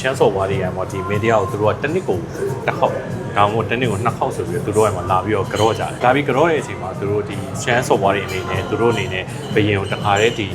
ရှမ်းစော်ဘွားတွေကမှဒီမင်းတရားကိုသူတို့ကတစ်နှစ်ကိုတစ်ခေါက်ဒါမှမဟုတ်တစ်နှစ်ကိုနှစ်ခေါက်ဆိုပြီးတော့သူတို့ကမှလာပြီးတော့ကြော့ကြတယ်ဒါပြီးကြော့တဲ့အချိန်မှာသူတို့ဒီရှမ်းစော်ဘွားတွေအနေနဲ့သူတို့အနေနဲ့ဘယင်ကိုတခါတည်းဒီ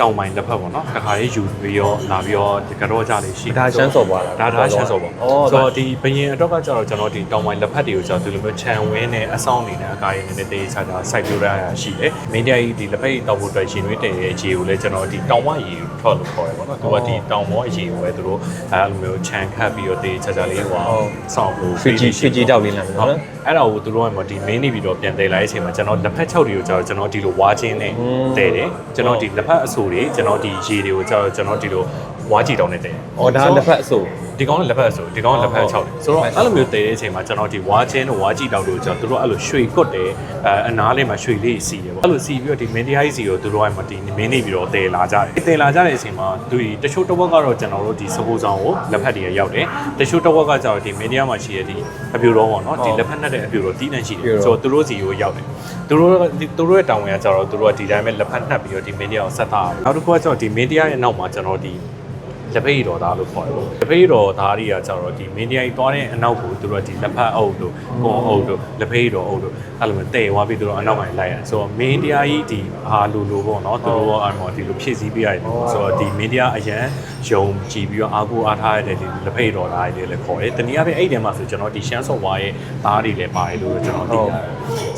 တောင်ပိုင်းတစ်ဖက်ပေါ့နော်တခါလေးယူပြီးတော့လာပြီးတော့ကြော့ကြလေးရှိတယ်ဒါရှမ်းစော်ပွားလားဒါဒါရှမ်းစော်ပေါ့ဩဆိုတော့ဒီဘယင်အတွက်ကကျတော့ကျွန်တော်ဒီတောင်ပိုင်းလက်ဖက်တွေကိုကျတော့ဒီလိုမျိုးခြံဝင်းနဲ့အဆောင်နေတဲ့အကားရင်းနဲ့တေးချာချာစိုက်ပျိုးရတာရှိတယ်မင်းတရားကြီးဒီလက်ဖက်ကြီးတောက်ဖို့အတွက်ရှင်တွေတည်ရဲ့အခြေကိုလည်းကျွန်တော်ဒီတောင်ဝရေကိုထွက်လို့ခေါ်တယ်ပေါ့နော်သူကဒီတောင်မောအခြေကိုပဲသူတို့အဲလိုမျိုးခြံခတ်ပြီးတော့တေးချာချာလေးဟိုဆောင်းဖို့ရွှေကြီးရွှေကြီးတောက်လေးလာမယ်ဟုတ်နော်အဲ့ဒါကိုသူတို့ကမှဒီ main နေပြီးတော့ပြန်တည်လာတဲ့အချိန်မှာကျွန်တော်လက်ဖက်ချုပ်တွေကိုကျတော့ကျွန်တော်ဒီလိုဝါချင်းနဲ့တည်တယ်ကျွန်တော်ဒီလက်ဖက်အဆူတွေကျွန်တော်ဒီရေတွေကိုကျတော့ကျွန်တော်ဒီလိုဝါကြည့်တောင်းနဲ့တည်တယ်အော်ဒါလက်ဖက်အဆို ဒီကောင်ကလက်ဖက်ဆိုဒီကောင်ကလက်ဖက်6တယ်ဆိုတော့အဲ့လိုမျိုးတည်တဲ့အချိန်မှာကျွန်တော်ဒီဝါချင်းတို့ဝါကြည့်တောက်တို့ကျွန်တော်တို့အဲ့လိုရွှေကွတ်တယ်အဲအနားလေးမှာရွှေလေးစီတယ်ပေါ့အဲ့လိုစီပြီးတော့ဒီမင်းတရားကြီးစီကိုတို့ကမှဒီမင်းနေပြီးတော့တည်လာကြတယ်တည်လာကြတဲ့အချိန်မှာသူဒီတချို့တစ်ဝက်ကတော့ကျွန်တော်တို့ဒီစပိုးဆောင်ကိုလက်ဖက်တွေရောက်တယ်တချို့တစ်ဝက်ကကျတော့ဒီမင်းတရားမှာရှိတဲ့ဒီအပြူတော်ပေါ့နော်ဒီလက်ဖက်နဲ့တဲ့အပြူတော်တီးနှံရှိတယ်ဆိုတော့သူတို့စီကိုရောက်တယ်သူတို့သူတို့ရဲ့တောင်းဝင်ကကျတော့သူတို့ကဒီတိုင်းပဲလက်ဖက်နှက်ပြီးတော့ဒီမင်းတရားကိုဆက်သားနောက်တစ်ခုကကျတော့ဒီမင်းတရားရဲ့နောက်မှာကျွန်တော်ဒီ လက်ဖက်ရည်တော်သားလို့ခေါ်တယ်ပေါ့လက်ဖက်ရည်တော်သားတွေကကြတော့ဒီမင်းတရားကြီးသွားတဲ့အနောက်ကိုသူတို့ကဒီလက်ဖက်အုပ်တို့ကွန်အုပ်တို့လက်ဖက်ရည်တော်အုပ်တို့အဲ့လိုမျိုးတည်သွားပြီးသူတို့အနောက်ပိုင်းလိုက်ရတယ်ဆိုတော့မင်းတရားကြီးဒီအာလူလူပေါ့နော်သူတို့ကအဲ့မော်ဒီလိုဖြည့်ဆည်းပေးရတယ်ပေါ့ဆိုတော့ဒီမင်းတရားအရန်ယုံကြည်ပြီးတော့အာကိုအားထားရတဲ့ဒီလက်ဖက်ရည်တော်သားတွေလည်းခေါ်တယ်တနည်းအားဖြင့်အဲ့ဒီထဲမှာဆိုကျွန်တော်ဒီရှမ်းစော်ဝါရဲ့သားတွေလည်းပါတယ်လို့ကျွန်တော်သိရတယ်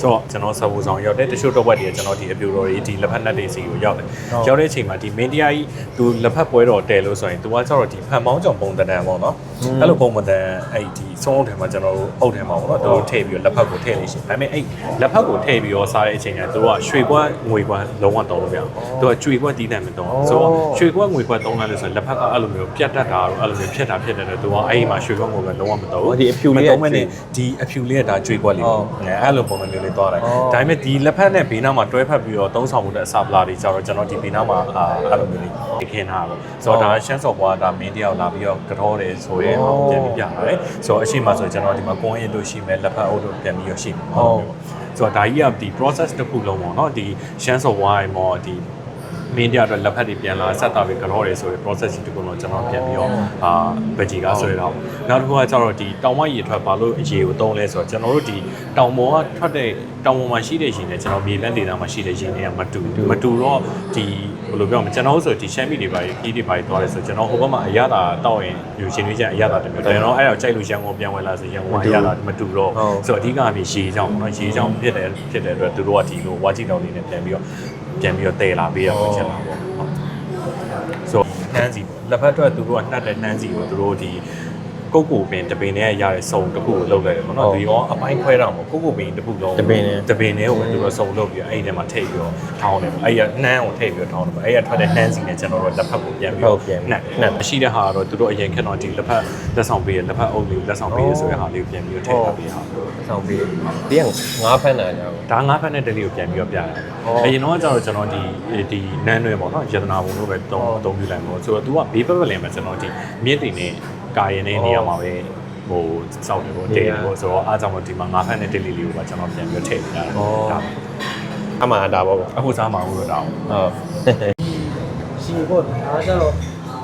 ဆိုတော့ကျွန်တော်ဆဘူဆောင်ရောက်တဲ့တချို့တော့ဝက်တွေကကျွန်တော်ဒီအပြူတော်တွေဒီလက်ဖက်နက်တွေစီကိုရောက်တယ်ရောက်တဲ့အချိန်မှာဒီမင်းတရားကြီးသူလက်ဖက်ပွဲတော်တယ်လို့ဆိုရင်သူကကျတော့ဒီဖန်မောင်းကြောင်ပုံတန်တန်ပေါ့နော်အဲ့လိုပုံမတန်အဲ့ဒီစုံအုပ်ထဲမှာကျွန်တော်တို့အုပ်ထဲမှာပေါ့နော်သူတို့ထည့်ပြီးတော့လက်ဖက်ကိုထည့်နေရှင်ဒါပေမဲ့အဲ့လက်ဖက်ကိုထည့်ပြီးတော့စားတဲ့အချိန်ကသူတို့ကရွှေကွက်ငွေကွက်လုံးဝတောင်းလို့မရဘူးသူကကျွေကွက်တီးတယ်မတောင်းဆိုတော့ရွှေကွက်ငွေကွက်တောင်းလိုက်လို့ဆိုရင်လက်ဖက်ကအဲ့လိုမျိုးပြတ်တတ်တာတော့အဲ့လိုမျိုးဖြစ်တာဖြစ်တယ်လို့သူကအဲ့ဒီမှာရွှေကွက်ငွေကွက်လုံးဝမတောင်းဘူးဒီအဖြူလေးကမတုံးမဲ့နဲ့ဒီအဖြူလေးကဒါကြွေကွက်လေးပေါ့အဲအဲ့လိုပုံစံမျိုးလေးသွားတယ်ဒါပေမဲ့ဒီလက်ဖက်နဲ့ဘေးနားမှာတွဲဖက်ပြီးတော့သုံးဆောင်မှုတဲ့အစာပလာတွေကြတော့ကျွန်တော်ဒီဘေးနားမှာအာအဲ့လိုမျိုးလေးခင်းထားပါဆိုတော့ဒါရှမ်းစော်ဘွားဒါမင်းတယောက်လာပြီးတော့ကြောတယ်ဆိုရင်ဟောပြန်ပြီးပြလာတယ်ဆိုတော့အရှိမဆိုကျွန်တော်ဒီမှာကွန်အင်းတို့ရှိမယ်လက်ဖက်အုပ်တို့ပြန်ပြီးတော့ရှိမယ်ဟုတ်ဆိုတော့ဒါကြီးကဒီ process တစ်ခုလုံးပေါ့နော်ဒီရှမ်းစော်ဘွားရေမော်ဒီ မင်းတရားအတွက်လက်ဖက်တွေပြန်လာဆက်တာပြီးကြောတယ်ဆိုရင် process တစ်ခုလုံးကျွန်တော်ပြန်ပြီးတော့အာဗဂျီကဆွဲတော့နောက်တစ်ခုကကျတော့ဒီတောင်မရေထွက်ဘာလို့အရေကိုတုံးလဲဆိုတော့ကျွန်တော်တို့ဒီတောင်ပေါ်ကထွက်တဲ့တောင်ပေါ်မှာရှိတဲ့ရေနဲ့ကျွန်တော်မြေလန်းဒေသမှာရှိတဲ့ရေနဲ့ကမတူမတူတော့ဒီဘယ်လိုပြောမလဲကျွန်တော်တို့ဆိုဒီရှမ်းပြည်တွေပါကြီးတွေပါကြီးသွားတယ်ဆိုကျွန်တော်ဟိုဘက်မှာအရသာတောက်ရင်ယူရှင်လေးချင်အရသာတမျိုးကျွန်တော်အဲ့တော့ကြိုက်လို့ရန်ကုန်ပြန်ဝင်လာဆိုရန်ကုန်အရသာမတူတော့ဆိုတော့အဓိကအဖြစ်ရေချောင်းပေါ့နော်ရေချောင်းဖြစ်တယ်ဖြစ်တဲ့အတွက်သူတို့ကဒီလိုဝါကြည့်တောင်လေးနဲ့ပြန်ပြီးတော့ ပြန်ပြီးတော့တည်လာပေးရမှာချက်ပါပေါ့ဟုတ်ဆိုနှမ်းစီပေါ့လက်ဖက်အတွက်သူတို့ကနှက်တဲ့နှမ်းစီကိုသူတို့ဒီ ကုတ်ကိုပင်တပင်နဲ့ရတဲ့စုံတစ်ခုကိုလုပ်လိုက်တယ်ပေါ့နော်ဒီရောအပိုင်းခွဲတော့မဟုတ်ကုတ်ကိုပင်တစ်ခုလုံးတပင်နဲ့တပင်နဲ့ကိုပဲသူတို့စုံလုပ်ပြီးတော့အဲ့ဒီထဲမှာထည့်ပြီးတော့ထောင်းတယ်ပေါ့အဲ့ရနှမ်းကိုထည့်ပြီးတော့ထောင်းတယ်ပေါ့အဲ့ရထွက်တဲ့နှမ်းစီနဲ့ကျွန်တော်တို့လက်ဖက်ကိုပြန်ပြီးဟုတော့တ်ပြန်နှက်နှက်မရှိတဲ့ဟာကတော့သူတို့အရင်ခက်တော့ဒီလက်ဖက်လက်ဆောင်ပေးရလက်ဖက်အုပ်လေးလက်ဆောင်ပေးရဆိုတဲ့ဟာလေးကိုပြန်ပြီးတော့ထည့်ထားပေးဟာဆောင်ပြီးဒီကငါးဖက်နာကြတော့ဒါငါးဖက်နဲ့တလေးကိုပြန်ပြီးတော့ပြရတယ်အော်အရင်တော့ကျတော့ကျွန်တော်ဒီဒီနန်းတွဲပေါ့နော်ယတနာဘုံတို့ပဲတုံးအသုံးပြုလိုက်ပေါ့ဆိုတော့ तू ကဘေးပတ်ပတ်လည်မှာကျွန်တော်ဒီမြစ်တင်နဲ့ ကာရင်တဲ့နေရာမှာပဲဟိုစောက်တယ်ပေါ့တည်တယ်ပေါ့ဆိုတော့အားကြောင့်မို့ဒီမှာငါးဖက်နဲ့တလေးလေးကိုပါကျွန်တော်ပြန်ပြီးတော့ထည့်ပေးရတယ်ဒါအမှန်ဒါပေါ့ဟုတ်အခုစားမှာဘူးတော့တောင်းရှိပေါ့ဒါကြတော့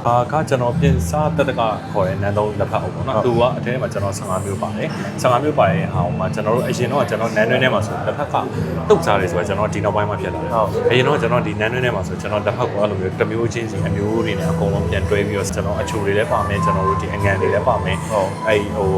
အာကကျွန်တော်ပြင်စားတက်တကခေါ်တဲ့နန်းသုံးလက်ဖက်အုပ်ပေါ့နော်သူကအထဲမှာကျွန်တော်15မျိုးပါတယ်15မျိုးပါတဲ့ဟာမှာကျွန်တော်တို့အရင်တော့ကျွန်တော်နန်းတွင်းထဲမှာဆိုလက်ဖက်ကတုတ်စားတယ်ဆိုတော့ကျွန်တော်ဒီနောက်ပိုင်းမှာဖြစ်လာတယ်အရင်တော့ကျွန်တော်ဒီနန်းတွင်းထဲမှာဆိုကျွန်တော်လက်ဖက်ကိုအဲ့လိုမျိုးတစ်မျိုးချင်းစီအမျိုးတွေနဲ့အကုန်လုံးပြန်တွဲပြီးတော့ကျွန်တော်အချိုတွေလည်းပါမယ်ကျွန်တော်တို့ဒီအငံတွေလည်းပါမယ်အဲ့ဟို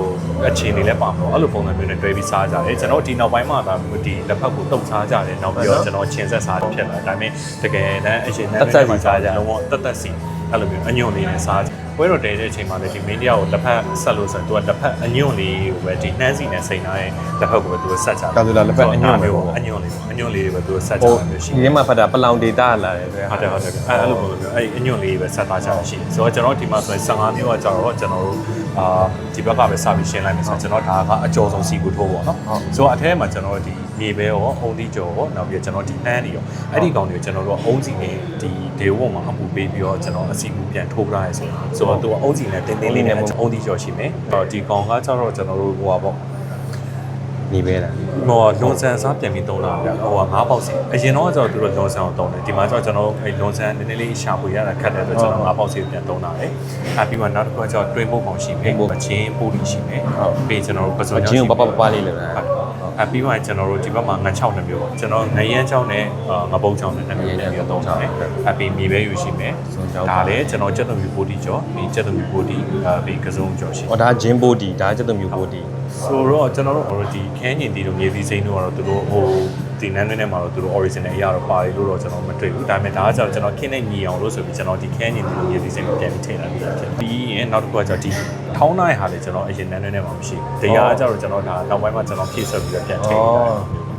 အချင်းတွေလည်းပါမယ်အဲ့လိုပုံစံမျိုးနဲ့တွဲပြီးစားကြတယ်ကျွန်တော်ဒီနောက်ပိုင်းမှာဒါဒီလက်ဖက်ကိုတုတ်စားကြတယ်နောက်ပြီးတော့ကျွန်တော်ချင်းဆက်စားဖြစ်လာဒါပေမဲ့တကယ်တမ်းအရင်နန်းတွင်းထဲမှာစားကြလုံးဝတက်တက်စီ အဲ့လိုမျိုးအညွန့်လေးနဲ့စားပွဲတော်တဲတဲ့အချိန်မှာလည်းဒီမင်းတရားကိုလက်ဖက်ဆက်လို့ဆိုရင်သူကလက်ဖက်အညွန့်လေးကိုပဲဒီနှမ်းစီနဲ့စိန်ထားတဲ့လက်ဖက်ကိုပဲသူကဆက်ချတာကာသူလာလက်ဖက်အညွန့်ပဲပေါ့အညွန့်လေးအညွန့်လေးပဲသူကဆက်ချဟိုတာမျိုးရှိဒီထဲမှာဖတ်တာပလောင်ဒေတာလာတယ်ဆိုရဟုတ်တယ်ဟုတ်တယ်အဲ့အဲ့လိုပုံစံမျိုးအဲ့အညွန့်လေးပဲဆက်သားချတာရှိတယ်ဆိုတော့ကျွန်တော်ဒီမှာဆိုရင်15မျိုးကကြာတော့ကျွန်တော်တို့အာဒီဘက်ကပဲစပြီးရှင်းလိုက်မယ်ဆိုတော့ကျွန်တော်ဒါကအကျော်ဆုံးစီကူထိုးပေါ့နော်ဆိုတော့အထဲမှာကျွန်တော်ဒီမြေပဲရောအုံသီးကြော်ရောနောက်ပြီးကျွန်တော်ဒီနှမ်းတွေရောအဲ့ဒီကောင်တွေကိုကျွန်တော်တို့ကအုံးစီနဲ့ဒီဒေဝမှာအပူပေးပြီးတော့ကျွန်တော်အစီကူပြန်ထိုးထားရဲဆိုတော့ဆိုတော့သူကအုံးစီနဲ့တင်းတင်းလေးနဲ့အုံးသီးကြော်ရှိမယ်အဲ့တော့ဒီကောင်ကကျတော့ကျွန်တော်တို့ဟိုပါပေါ့ညီပဲလားဟိုလွန်ဆန်စားပြန်ပြီးသုံးတာဗျဟိုကငါးပေါက်စီအရင်တော့ကျတော့သူတို့လွန်ဆန်ကိုသုံးတယ်ဒီမှာကျတော့ကျွန်တော်အဲလွန်ဆန်နည်းနည်းလေးရှာဖွေရတာခက်တဲ့အတွက်ကျွန်တော်ငါးပေါက်စီကိုပြန်သုံးတာလေအဲပြီးမှနောက်တစ်ခုကကျတော့တွင်းပုတ်ပေါင်ရှိမယ်အချင်းပိုးတီရှိမယ်ပြီးကျွန်တော်တို့ပစုံအချင်းကိုပပပပလေးလို့လား အပြီးမှကျွန်တော်တို့ဒီဘက်မှာငန်း6နှစ်မျိုးပေါ့ကျွန်တော်ငရမ်းချောင်းနဲ့ငပုတ်ချောင်းနဲ့နှစ်မျိုးနဲ့ပြီးသုံးတာလေအပြီးမြေပဲယူရှိမယ်ဒါလည်းကျွန်တော်ကျက်သွန်မြူပိုးတီကျော်ဒီကျက်သွန်မြူပိုးတီအပြီးကစုံကျော်ရှိဟောဒါဂျင်းဘိုဒီဒါကျက်သွမျိုးဘိုဒီဆိုတော့ကျွန်တော်တို့ already ခန်းညင်တီတို့မြေသီးစိမ်းတို့ကတော့သူတို့ဟိုဒီနန်းတွင်းထဲမှာတော့သူတို့ original အရာတော့ပါတယ်လို့တော့ကျွန်တော်မတွေ့ဘူးဒါပေမဲ့ဒါကကျတော့ကျွန်တော်ခင်းနဲ့ညီအောင်လို့ဆိုပြီးကျွန်တော်ဒီခန်းညင်တီတို့မြေသီးစိမ်းကိုပြန်ပြီးထည့်လာပြီးဖြစ်ပြီးရင်နောက်တစ်ခုကကျတော့ဒီ ထောင်းနိုင်ဟာလေကျွန်တော်အရင်နန်းတွင်းထဲမှာမရှိဘူးတရားကကျတော့ကျွန်တော်ဒါနောက်ပိုင်းမှာကျွန်တော်ဖြည့်ဆွတ်ပြီးတော့ပြန်ထည့်လာ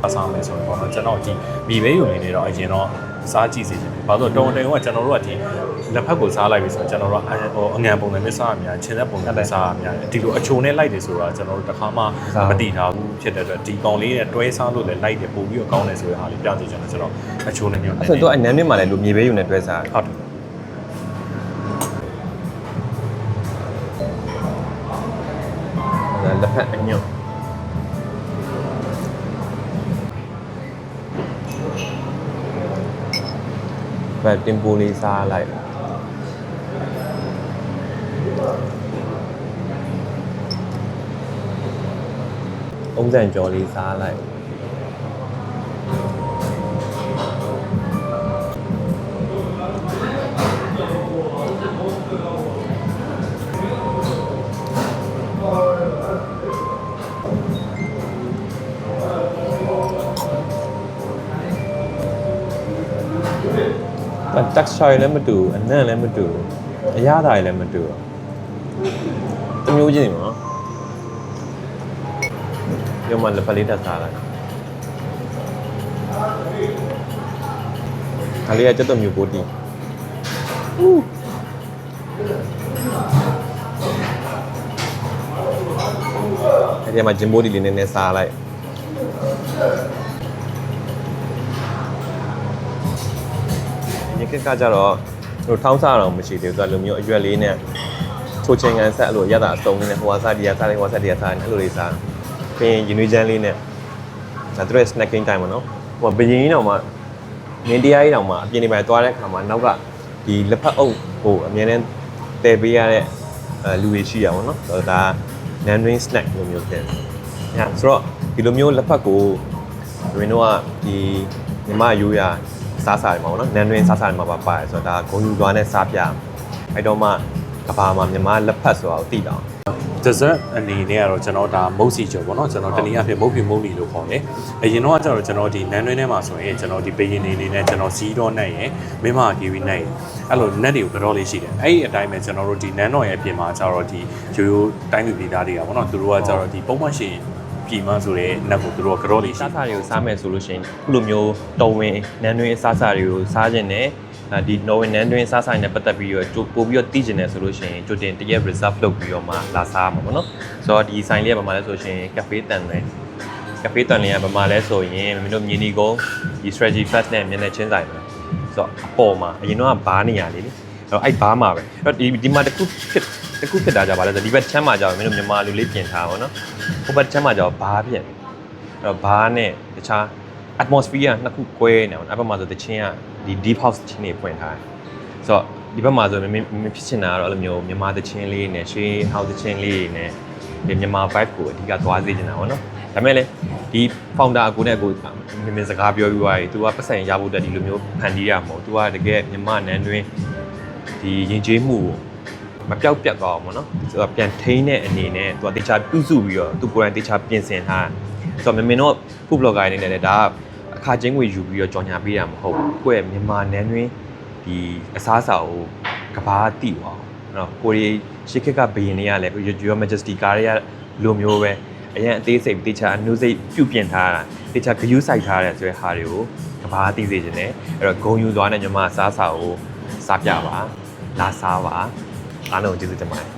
အဆောင်မယ်ဆိုတော့ကျွန်တော်ဒီမိဘယုံနေနေတော့အရင်တော့စားကြည့်စေချင်တယ်။ဘာလို့တုံတုံကကျွန်တော်တို့ကဒီလက်ဖက်ကိုစားလိုက်ပြီဆိုတော့ကျွန်တော်တို့ဟိုအငံပုံနဲ့မစားရများချင်းသက်ပုံနဲ့မစားရများဒီလိုအချိုနဲ့လိုက်တယ်ဆိုတော့ကျွန်တော်တို့တစ်ခါမှမတိထားဘူးဖြစ်တဲ့အတွက်ဒီကောင်လေးနဲ့တွဲစားလို့လည်းလိုက်တယ်ပို့ပြီးတော့ကောင်းတယ်ဆိုတဲ့ဟာလေးပြသိချင်တယ်ကျွန်တော်အချိုနဲ့မျိုးအဲ့ဆိုတော့အနမ်းမြင့်မှာလည်းလူမြေပဲယူနေတွဲစားတယ်ဟုတ်တယ် ဒါလက်ဖက်အညွန့်ဘယ် တင်ပိုလေးစားလိုက်အုံးစံကြော်လေးစားလိုက်တက် texture လည်းမတူအနံ့လည်းမတူအရသာလည်းမတူတမျိုးချင်းပေါ့နော်ရုံမှလက်ဖက်လေးတက်စားလိုက်ခါလေးကကျက်တော့မျိုးပိုတီအဲ့ဒီမှာဂျင်ဘိုဒီလေးနည်းနည်းစားလိုက် ညကကကြတော့ဟိုထောင်းစားတော့မရှိသေးဘူးသူကလိုမျိုးအရွက်လေးနဲ့ချိုချင်းကန်ဆက်အဲ့လိုရက်တာအစုံလေးနဲ့ဟိုဟာစားဒီဟာစားလေးဟိုဟာစားဒီဟာစားအဲ့လိုလေးစားပြီးရင်ရင်နွေးချမ်းလေးနဲ့ဒါသူတို့ snacking time ပေါ့နော်ဟိုဘယင်းကြီးတောင်မှနင်းတရားကြီးတောင်မှအပြင်နေပိုင်းသွားတဲ့ခါမှာနောက်ကဒီလက်ဖက်အုပ်ဟိုအမြဲတမ်းတည်ပေးရတဲ့အဲလူတွေရှိရပါတော့နော်ဒါ nan ring snack လိုမျိုးဖြစ်တယ်။အဲဆိုတော့ဒီလိုမျိုးလက်ဖက်ကိုရင်းတော့ဒီမြမရိုးရ စားစားတွေမှာပေါ့နော်နန်တွင်စားစားတွေမှာပါပါတယ်ဆိုတော့ဒါဂုံယူသွားနဲ့စားပြအဲ့တော့မှကဘာမှာမြမလက်ဖက်ဆိုတာကိုသိတာ dessert အနေနဲ့ကတော့ကျွန်တော်ဒါမုတ်စီကျော်ပေါ့နော်ကျွန်တော်တနည်းအားဖြင့်မုတ်ဖြူမုတ်လီလို့ခေါ်တယ်အရင်တော့ကျတော့ကျွန်တော်ဒီနန်းတွင်းထဲမှာဆိုရင်ကျွန်တော်ဒီပရင်နေနေနဲ့ကျွန်တော်စီးတော့နဲ့ရယ်မင်းမကီဝီနဲ့ရယ်အဲ့လိုနက်တွေကိုကြောလေးရှိတယ်အဲ့ဒီအတိုင်းပဲကျွန်တော်တို့ဒီနန်းတော်ရဲ့အပြင်မှာကျတော့ဒီရိုးရိုးတိုင်းလူပြည်သားတွေကပေါ့နော်သူတို့ကကျတော့ဒီပုံမှန်ရှင် ပြည်မဆိုတဲ့နက်ကိုသူတို့ကကြောလေးရှိစားစားတွေကိုစားမယ်ဆိုလို့ရှိရင်ခုလိုမျိုးတော်ဝင်နန်တွင်စားစားတွေကိုစားခြင်းနဲ့ဒီနော်ဝင်နန်တွင်စားစားနဲ့ပတ်သက်ပြီးတော့ကြိုပို့ပြီးတော့တည်ကျင်တယ်ဆိုလို့ရှိရင်ကြိုတင်တရက် reserve လုပ်ပြီးတော့မှလာစားမှာပေါ့နော်ဆိုတော့ဒီဆိုင်လေးကဘာမှလဲဆိုရှင် cafe တန်တယ်ကဖေးတန်လေးကဗမာလဲဆိုရင်မင်းတို့မြင်းဒီကုန်းဒီ strategy fast နဲ့မျက်နှာချင်းဆိုင်ပဲဆိုတော့အပေါ်မှာအရင်တော့ဘားနေရလေလေအဲ့တော့အဲ့ဘားမှာပဲအဲ့တော့ဒီဒီမှာတစ်ခုဖြစ် တစ်ခုဖြစ်တာကြပါလဲဆိုဒီဘက်ချမ်းမှာကြောင်မင်းတို့မြန်မာလူလေးပြင်ထားပါတော့ဟိုဘက်ချမ်းမှာကြောင်ဘားပြင်အဲ့တော့ဘားနဲ့တခြား atmosphere နှစ်ခုကွဲနေအောင်အဲ့ဘက်မှာဆိုတချင်းကဒီ deep house ချင်းတွေဖွင့်ထားတယ်ဆိုတော့ဒီဘက်မှာဆိုမင်းမင်းဖြစ်ချင်တာကတော့အဲ့လိုမျိုးမြန်မာတချင်းလေးနဲ့ရွှေ house တချင်းလေးနဲ့ဒီမြန်မာ vibe ကိုအဓိကသွားစေချင်တာပေါ့နော်ဒါပေမဲ့လည်းဒီ founder အကိုနဲ့အကိုမြင်မြင်စကားပြောပြီးသွားပြီ။ तू ကပတ်စံရဖို့တက်ဒီလိုမျိုးဖန်တီးရမှာမဟုတ်။ तू ကတကယ်မြန်မာနန်းတွင်ဒီရင်ကျေးမှုကို မပြောက်ပြတ်သွားအောင်ပေါ့နော်။ဆိုတော့ပြန်ထိန်းတဲ့အနေနဲ့ तू ကတေချာပြုစုပြီးတော့ तू ကိုယ်တိုင်တေချာပြင်ဆင်ထား။ဆိုတော့မင်းမင်းတို့ food blogger အနေနဲ့လည်းဒါကအခါချင်းကိုယူပြီးတော့ကြော်ညာပေးတာမဟုတ်ဘူး။ကိုယ့်ရဲ့မြန်မာနန်းတွင်ဒီအစားအစာကိုကဘာတိအောင်နော်ကိုရီရှစ်ခက်ကဘယင်တွေကလည်း Your Majesty ကားတွေကလိုမျိုးပဲအရင်အသေးစိတ်တေချာအနုစိတ်ပြုပြင်ထားတာတေချာဂယူးဆိုင်ထားတယ်ဆိုတဲ့ဟာတွေကိုကဘာသိစေခြင်းနဲ့အဲ့တော့ဂုံယူသွားတဲ့ညီမအစားအစာကိုစားပြပါလာစားပါ အားလုံးကျေးဇူးတင်ပါတယ်